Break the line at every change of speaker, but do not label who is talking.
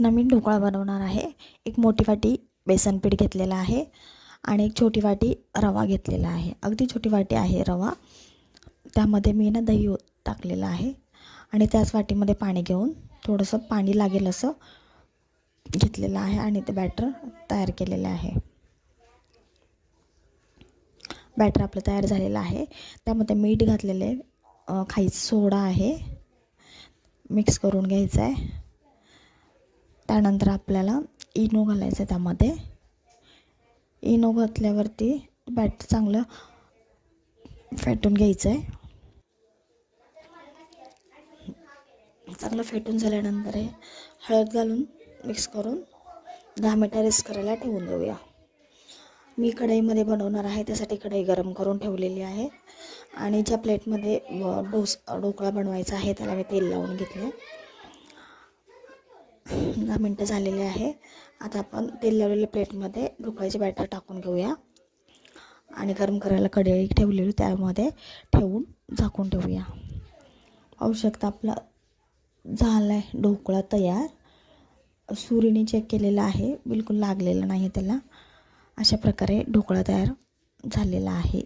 नवीन ढोकळा बनवणार आहे. एक मोठी वाटी बेसन पीठ घेतलेलं आहे आणि एक छोटी वाटी रवा घेतलेला आहे. अगदी छोटी वाटी आहे रवा. त्यामध्ये मी ना दही टाकलेलं आहे आणि त्याच वाटीमध्ये पाणी घेऊन थोडंसं पाणी लागेल असं घेतलेलं आहे आणि ते बॅटर तयार केलेलं आहे. बॅटर आपलं तयार झालेलं आहे. त्यामध्ये मीठ घातलेले खायचं सोडा आहे. मिक्स करून घ्यायचं आहे. त्यानंतर आपल्याला इनो घालायचं आहे त्यामध्ये. इनो घातल्यावरती बॅट चांगलं फेटून घ्यायचं आहे चांगलं फेटून झाल्यानंतर हे हळद घालून मिक्स करून दहा मिनटं रेस्ट करायला ठेवून देऊया. मी कढईमध्ये बनवणार आहे त्यासाठी कढई गरम करून ठेवलेली आहे. आणि ज्या प्लेटमध्ये व डोस ढोकळा बनवायचा आहे त्याला मी तेल लावून घेतले दहा मिनटं झालेले आहे. आता आपण तेल लावलेल्या प्लेटमध्ये ढोकळ्याचे बॅटर टाकून घेऊया. आणि गरम करायला कढई ठेवलेली त्यामध्ये ठेवून झाकून ठेवूया. पाहू शकता आपला झाला आहे ढोकळा तयार. सुरीने चेक केलेला आहे बिलकुल लागलेलं नाही त्याला. अशा प्रकारे ढोकळा तयार झालेला आहे.